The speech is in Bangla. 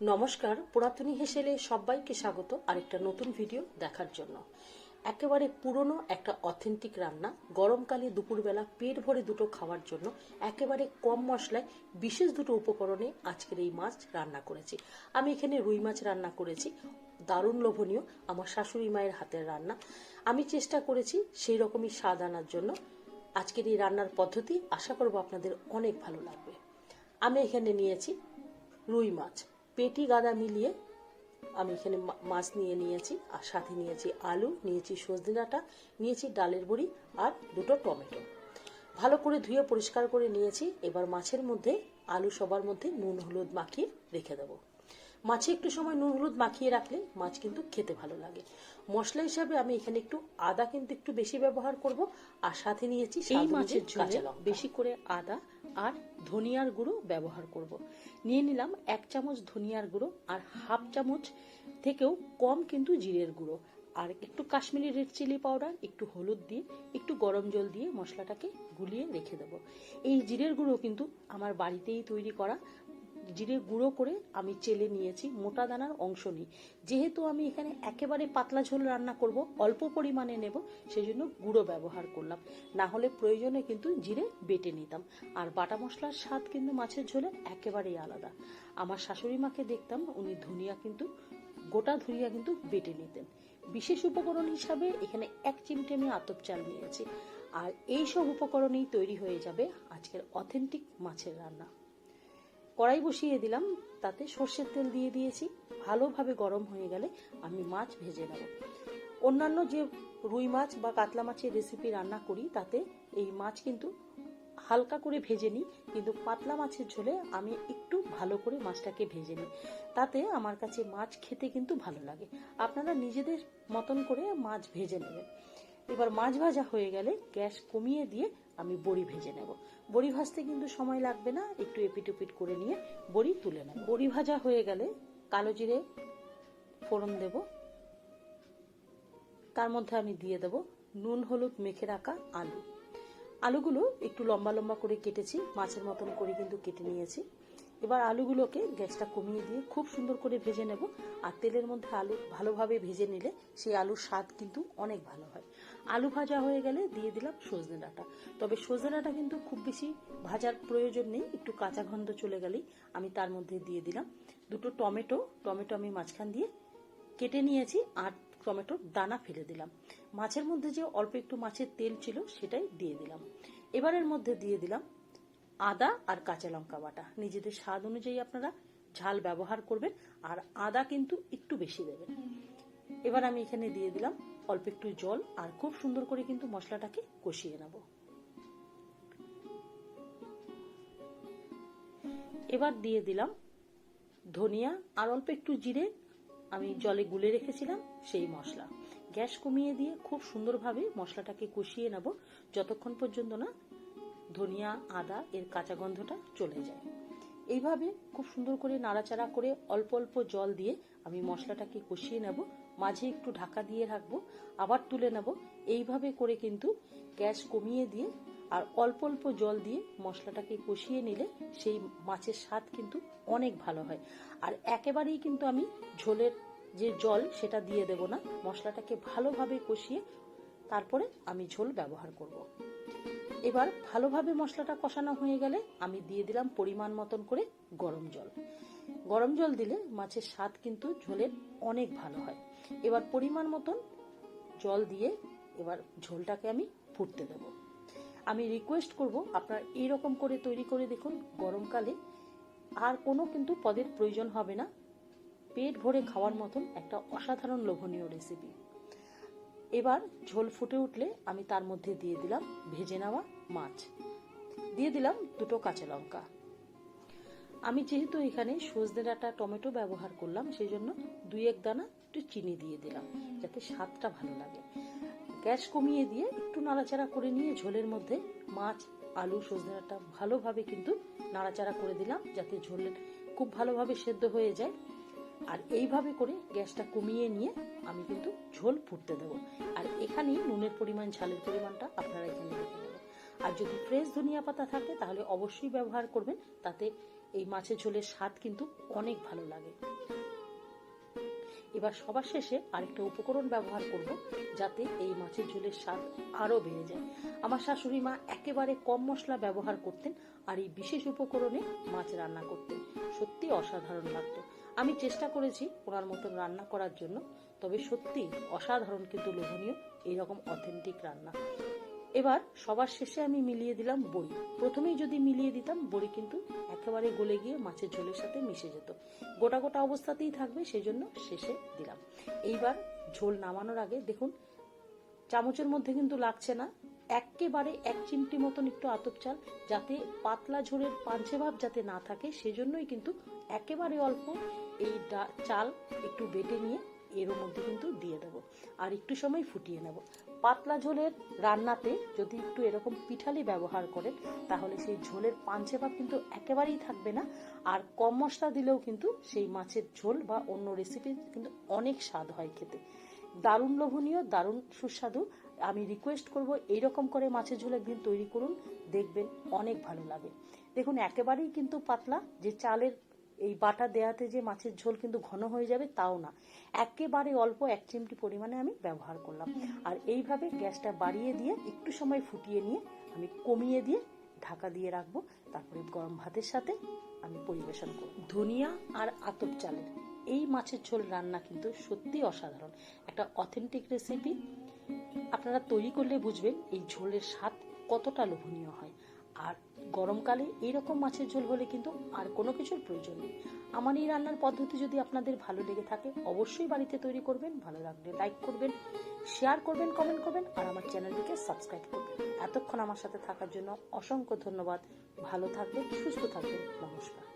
নমস্কার, পুরাতনী হেসেলে সবাইকে স্বাগত আরেকটা নতুন ভিডিও দেখার জন্য। একেবারে পুরনো একটা অথেন্টিক রান্না, গরমকালে দুপুরবেলা পেট ভরে দুটো খাওয়ার জন্য একেবারে কম মশলায় বিশেষ দুটো উপকরণে আজকের এই মাছ রান্না করেছি। আমি এখানে রুই মাছ রান্না করেছি, দারুণ লোভনীয় আমার শাশুড়ি মায়ের হাতের রান্না। আমি চেষ্টা করেছি সেই রকমই স্বাদ আনার জন্য। আজকের এই রান্নার পদ্ধতি আশা করব আপনাদের অনেক ভালো লাগবে। আমি এখানে নিয়েছি রুই মাছ। পেটি গাদা মিলিয়ে আমি এখানে মাছ নিয়ে নিয়েছি আর সাথে নিয়েছি আলু নিয়েছি সজনে ডাঁটা নিয়েছি ডালের বড়ি আর দুটো টমেটো। ভালো করে ধুয়ে পরিষ্কার করে নিয়েছি এবার মাছের মধ্যে আলু সবার মধ্যে নুন হলুদ মাখিয়ে রেখে দেবো। মাছে একটু সময় নুন হলুদ মাখিয়ে রাখলে মাছ কিন্তু খেতে ভালো লাগে। মশলা হিসাবে আমি এখানে একটু আদা কিন্তু একটু বেশি ব্যবহার করব আর সাথে নিয়েছি এই মাছের ঝোলে বেশি করে আদা আর ধনিয়ার গুঁড়ো ব্যবহার করব। নিয়ে নিলাম এক চামচ ধনিয়ার গুঁড়ো আর হাফ চামচ থেকেও কম কিন্তু জিরের গুঁড়ো আর একটু কাশ্মীরি রেড চিলি পাউডার, একটু হলুদ দিয়ে, একটু গরম জল দিয়ে মশলাটাকে গুলিয়ে রেখে দেব এই জিরের গুঁড়ো কিন্তু আমার বাড়িতেই তৈরি করা জিরে গুঁড়ো করে আমি চেলে নিয়েছি, মোটা দানার অংশ নিই। যেহেতু আমি এখানে একেবারে পাতলা ঝোল রান্না করব, অল্প পরিমাণে নেব সেই জন্য গুঁড়ো ব্যবহার করলাম। না হলে প্রয়োজনে কিন্তু জিরে বেটে নিতাম। আর বাটা মশলার স্বাদ কিন্তু মাছের ঝোলে একেবারেই আলাদা। আমার শাশুড়ি মাকে দেখতাম, উনি ধনিয়া কিন্তু, গোটা ধনিয়া কিন্তু বেটে নিতেন। বিশেষ উপকরণ হিসাবে এখানে এক চিমটে আমি আতপ চাল নিয়েছি। আর এই সব উপকরণেই তৈরি হয়ে যাবে আজকের অথেন্টিক মাছের রান্না। কড়াই বসিয়ে দিলাম, তাতে সর্ষের তেল দিয়ে দিয়েছি। ভালোভাবে গরম হয়ে গেলে আমি মাছ ভেজে নেব। অন্যান্য যে রুই মাছ বা কাতলা মাছের রেসিপি রান্না করি, তাতে এই মাছ কিন্তু হালকা করে ভেজে নিই, কিন্তু পাতলা মাছের ঝোলে আমি একটু ভালো করে মাছটাকে ভেজে নিই। তাতে আমার কাছে মাছ খেতে কিন্তু ভালো লাগে। আপনারা নিজেদের মতন করে মাছ ভেজে নেবেন। এবার মাছ ভাজা হয়ে গেলে গ্যাস কমিয়ে দিয়ে আমি বড়ি ভেজে নেব। বড়ি ভাজতে কিন্তু সময় লাগবে না, একটু এপিটুপিট করে নিয়ে বড়ি তুলে নেব। বড়ি ভাজা হয়ে গেলে কালো জিরে ফোড়ন দেব। তার মধ্যে আমি দিয়ে দেব নুন, হলুদ মেখে রাখা আলু। আলুগুলো একটু লম্বা লম্বা করে কেটেছি, মাছের মতন করে কিন্তু কেটে নিয়েছি। এবার আলুগুলোকে গ্যাসটা কমিয়ে দিয়ে খুব সুন্দর করে ভেজে নেব। আর তেলের মধ্যে আলু ভালোভাবে ভেজে নিলে সেই আলুর স্বাদ কিন্তু অনেক ভালো হয়। আলু ভাজা হয়ে গেলে দিয়ে দিলাম সজনে ডাঁটা। তবে সজনে ডাঁটা কিন্তু খুব বেশি ভাজার প্রয়োজন নেই, একটু কাঁচা গন্ধ চলে গেলেই আমি তার মধ্যে দিয়ে দিলাম দুটো টমেটো। টমেটো আমি মাঝখান দিয়ে কেটে নিয়েছি আর টমেটোর দানা ফেলে দিলাম। মাছের মধ্যে যে অল্প একটু মাছের তেল ছিল সেটাই দিয়ে দিলাম। এবারের মধ্যে দিয়ে দিলাম আদা আর কাঁচা লঙ্কা বাটা। নিজেদের স্বাদ অনুযায়ী আপনারা ঝাল ব্যবহার করবেন, আর আদা কিন্তু একটু বেশি দেবেন। এবার আমি এখানে দিয়ে দিলাম অল্প একটু জল, আর খুব সুন্দর করে কিন্তু মশলাটাকে কষিয়ে নেব। এবার দিয়ে দিলাম ধনিয়া, আর অল্প একটু জিরে। আমি জলে গুলে রেখেছিলাম সেই মশলা। গ্যাস কমিয়ে দিয়ে খুব সুন্দরভাবে মশলাটাকে কষিয়ে নেব। যতক্ষণ পর্যন্ত না ধনিয়া, আদা, এর কাঁচা গন্ধটা চলে যায়। এইভাবে খুব সুন্দর করে নাড়াচাড়া করে অল্প অল্প জল দিয়ে আমি মশলাটাকে কষিয়ে নেব। মাঝে একটু ঢাকা দিয়ে রাখব, আবার তুলে নেব। এইভাবে করে কিন্তু গ্যাস কমিয়ে দিয়ে আর অল্প অল্প জল দিয়ে মশলাটাকে কষিয়ে নিলে সেই মাছের স্বাদ কিন্তু অনেক ভালো হয়। আর একেবারেই কিন্তু আমি ঝোলের যে জল সেটা দিয়ে দেব না। মশলাটাকে ভালোভাবে কষিয়ে তারপরে আমি ঝোল ব্যবহার করব। এবার ভালোভাবে মশলাটা কষানো হয়ে গেলে আমি দিয়ে দিলাম পরিমাণ মতন করে গরম জল। গরম জল দিলে মাছের স্বাদ কিন্তু ঝোলের অনেক ভালো হয়। এবার পরিমাণ মতন জল দিয়ে এবার ঝোলটাকে আমি ফুটতে দেব। আমি রিকোয়েস্ট করব আপনারা এইরকম করে তৈরি করে দেখুন গরমকালে আর কোনো কিন্তু পদের প্রয়োজন হবে না। পেট ভরে খাওয়ার মতন একটা অসাধারণ লোভনীয় রেসিপি এবার ঝোল ফুটে উঠলে আমি তার মধ্যে দিয়ে দিলাম ভেজে নেওয়া মাছ দিয়ে দিলাম দুটো কাঁচা লঙ্কা। আমি যেহেতু এখানে সজনে ডাঁটা টমেটো ব্যবহার করলাম সেই জন্য দুই এক দানা একটু চিনি দিয়ে দিলাম, যাতে স্বাদটা ভালো লাগে। গ্যাস কমিয়ে দিয়ে একটু নাড়াচাড়া করে নিয়ে ঝোলের মধ্যে মাছ, আলু, সজনে ডাঁটা ভালোভাবে কিন্তু নাড়াচাড়া করে দিলাম, যাতে ঝোলের খুব ভালোভাবে সেদ্ধ হয়ে যায়। আর এইভাবে করে গ্যাসটা কমিয়ে নিয়ে আমি কিন্তু ঝোল ফুটতে দেবো। আর এখানেই নুনের পরিমাণ, ঝালের পরিমাণটা আপনারা এখানে দেখে আর যদি ফ্রেশ ধনিয়া পাতা থাকে, তাহলে অবশ্যই ব্যবহার করবেন। তাতে এই মাছের ঝোলের স্বাদ কিন্তু অনেক ভালো লাগে। এবার সবার শেষে আরেকটা উপকরণ ব্যবহার করব, যাতে এই মাছের ঝোলের স্বাদ আরও বেড়ে যায়। আমার শাশুড়ি মা একেবারে কম মশলা ব্যবহার করতেন আর এই বিশেষ উপকরণে মাছ রান্না করতেন। সত্যি অসাধারণ লাগতো। আমি চেষ্টা করেছি ওনার মতন রান্না করার জন্য, তবে সত্যি অসাধারণ কিন্তু লোভনীয় এইরকম অথেন্টিক রান্না। এবার সবার শেষে আমি মিলিয়ে দিলাম বড়ি। প্রথমেই যদি মিলিয়ে দিতাম, বড়ি কিন্তু একেবারে গলে গিয়ে মাছের ঝোলের সাথে মিশে যেত। গোটা গোটা অবস্থাতেই থাকবে সেই জন্য শেষে দিলাম। এইবার ঝোল নামানোর আগে দেখুন, চামচের মধ্যে কিন্তু লাগছে না। একেবারে এক চিমটি মতন একটু আতপ চাল, যাতে পাতলা ঝোলের পাঞ্চে ভাব যাতে না থাকে, সেজন্যই কিন্তু একেবারে অল্প এই চাল একটু বেটে নিয়ে এর মধ্যে কিন্তু দিয়ে দেবো। আর একটু সময় ফুটিয়ে নেব। পাতলা ঝোলের রান্নাতে যদি একটু এরকম পিঠালি ব্যবহার করেন, তাহলে সেই ঝোলের পাঞ্চে ভাব কিন্তু একেবারেই থাকবে না। আর কম মশলা দিলেও কিন্তু সেই মাছের ঝোল বা অন্য রেসিপি কিন্তু অনেক স্বাদ হয় খেতে। দারুণ লোভনীয়, দারুণ সুস্বাদু। আমি রিকোয়েস্ট করব এইরকম করে মাছের ঝোল একদিন তৈরি করুন। দেখবেন অনেক ভালো লাগে। দেখুন, একেবারেই কিন্তু পাতলা। যে চালের এই বাটা দেয়াতে যে মাছের ঝোল কিন্তু ঘন হয়ে যাবে, তাও না। একেবারে অল্প এক চিমটি পরিমাণে আমি ব্যবহার করলাম। আর এইভাবে গ্যাসটা বাড়িয়ে দিয়ে একটু সময় ফুটিয়ে নিয়ে আমি কমিয়ে দিয়ে ঢাকা দিয়ে রাখব। তারপরে গরম ভাতের সাথে আমি পরিবেশন করব। ধনিয়া আর আতপ চালের এই মাছের ঝোল রান্না কিন্তু সত্যি অসাধারণ। একটা অথেন্টিক রেসিপি আপনারা তৈরি করলে বুঝবেন এই ঝোলের স্বাদ কতটা লোভনীয় হয়। আর গরমকালে এইরকম মাছের ঝোল হলে কিন্তু আর কোনো কিছুর প্রয়োজন নেই। আমার এই রান্নার পদ্ধতি যদি আপনাদের ভালো লেগে থাকে, অবশ্যই বাড়িতে তৈরি করবেন, ভালো লাগলে লাইক করবেন, শেয়ার করবেন, কমেন্ট করবেন, আর আমার চ্যানেলটিকে সাবস্ক্রাইব করবেন। এতক্ষণ আমার সাথে থাকার জন্য অসংখ্য ধন্যবাদ। ভালো থাকবেন, সুস্থ থাকবেন। নমস্কার।